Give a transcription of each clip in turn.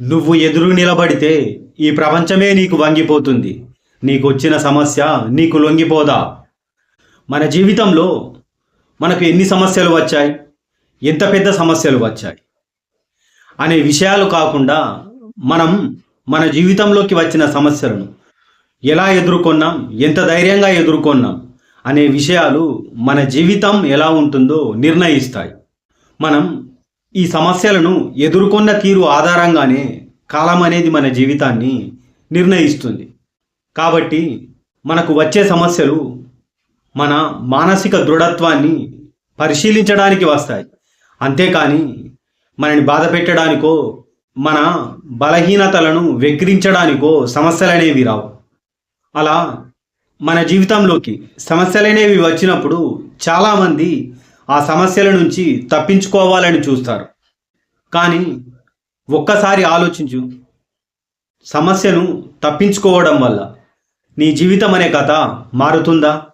నువ్వు ఎదురు నిలబడితే ఈ ప్రపంచమే నీకు వంగిపోతుంది. నీకొచ్చిన సమస్య నీకు లొంగిపోదా? మన జీవితంలో మనకు ఎన్ని సమస్యలు వచ్చాయి? ఎంత పెద్ద సమస్యలు వచ్చాయి? అనే విషయాలు కాకుండా మనం మన జీవితంలోకి వచ్చిన సమస్యలను ఎలా ఎదుర్కొన్నాం? ఎంత ధైర్యంగా ఎదుర్కొన్నాం? అనే విషయాలు మన జీవితం ఎలా ఉంటుందో నిర్ణయిస్తాయి. మనం ఈ సమస్యలను ఎదుర్కొన్న తీరు ఆధారంగానే కాలం అనేది మన జీవితాన్ని నిర్ణయిస్తుంది. కాబట్టి మనకు వచ్చే సమస్యలు మన మానసిక దృఢత్వాన్ని పరిశీలించడానికి వస్తాయి. అంతేకాని మనని బాధ పెట్టడానికో మన బలహీనతలను వెక్కిరించడానికో సమస్యలనేవి రావు. అలా మన జీవితంలోకి సమస్యలనేవి వచ్చినప్పుడు చాలామంది ఆ సమస్యల నుంచి తప్పించుకోవాలని చూస్తారు. కానీ ఒక్కసారి ఆలోచించు సమస్యను తప్పించుకోవడం వల్ల నీ జీవితం అనే కథ మారుతుందా?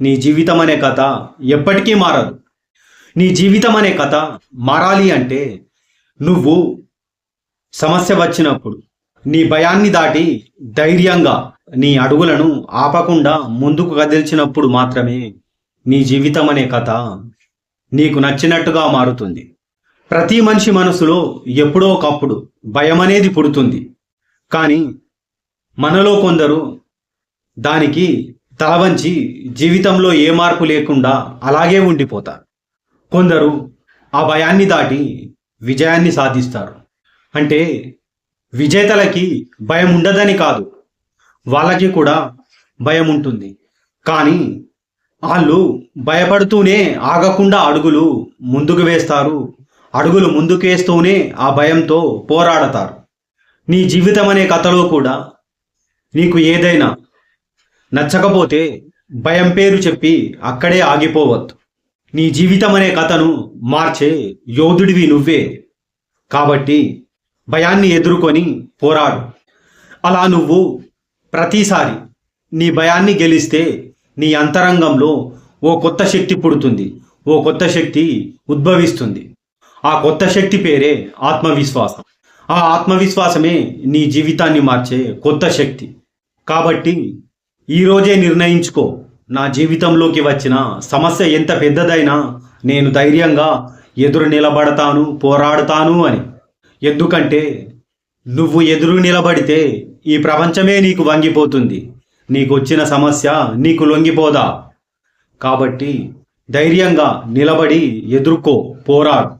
నీ జీవితం అనే కథ ఎప్పటికీ మారదు. నీ జీవితం అనే కథ మారాలి అంటే నువ్వు సమస్య వచ్చినప్పుడు నీ భయాన్ని దాటి ధైర్యంగా నీ అడుగులను ఆపకుండా ముందుకు కదిల్చినప్పుడు మాత్రమే నీ జీవితం అనే కథ నీకు నచ్చినట్టుగా మారుతుంది. ప్రతి మనిషి మనసులో ఎప్పుడో ఒకప్పుడు భయం అనేది పుడుతుంది. కానీ మనలో కొందరు దానికి తలవంచి జీవితంలో ఏ మార్పు లేకుండా అలాగే ఉండిపోతారు. కొందరు ఆ భయాన్ని దాటి విజయాన్ని సాధిస్తారు. అంటే విజేతలకి భయం ఉండదని కాదు. వాళ్ళకి కూడా భయం ఉంటుంది. కానీ వాళ్ళు భయపడుతూనే ఆగకుండా అడుగులు ముందుకు వేస్తారు. అడుగులు ముందుకు వేస్తూనే ఆ భయంతో పోరాడతారు. నీ జీవితం అనే కథలో కూడా నీకు ఏదైనా నచ్చకపోతే భయం పేరు చెప్పి అక్కడే ఆగిపోవద్దు. నీ జీవితం అనే కథను మార్చే యోధుడివి నువ్వే. కాబట్టి భయాన్ని ఎదుర్కొని పోరాడు. అలా నువ్వు ప్రతిసారి నీ భయాన్ని గెలిస్తే నీ అంతరంగంలో ఓ కొత్త శక్తి పుడుతుంది ఓ కొత్త శక్తి ఉద్భవిస్తుంది. ఆ కొత్త శక్తి పేరే ఆత్మవిశ్వాసం. ఆ ఆత్మవిశ్వాసమే నీ జీవితాన్ని మార్చే కొత్త శక్తి. కాబట్టి ఈరోజే నిర్ణయించుకో నా జీవితంలోకి వచ్చిన సమస్య ఎంత పెద్దదైనా నేను ధైర్యంగా ఎదురు నిలబడతాను పోరాడతాను అని. ఎందుకంటే నువ్వు ఎదురు నిలబడితే ఈ ప్రపంచమే నీకు వంగిపోతుంది. నీకు వచ్చిన సమస్య నీకు లొంగిపోదా? కాబట్టి ధైర్యంగా నిలబడి ఎదుర్కో పోరాడు.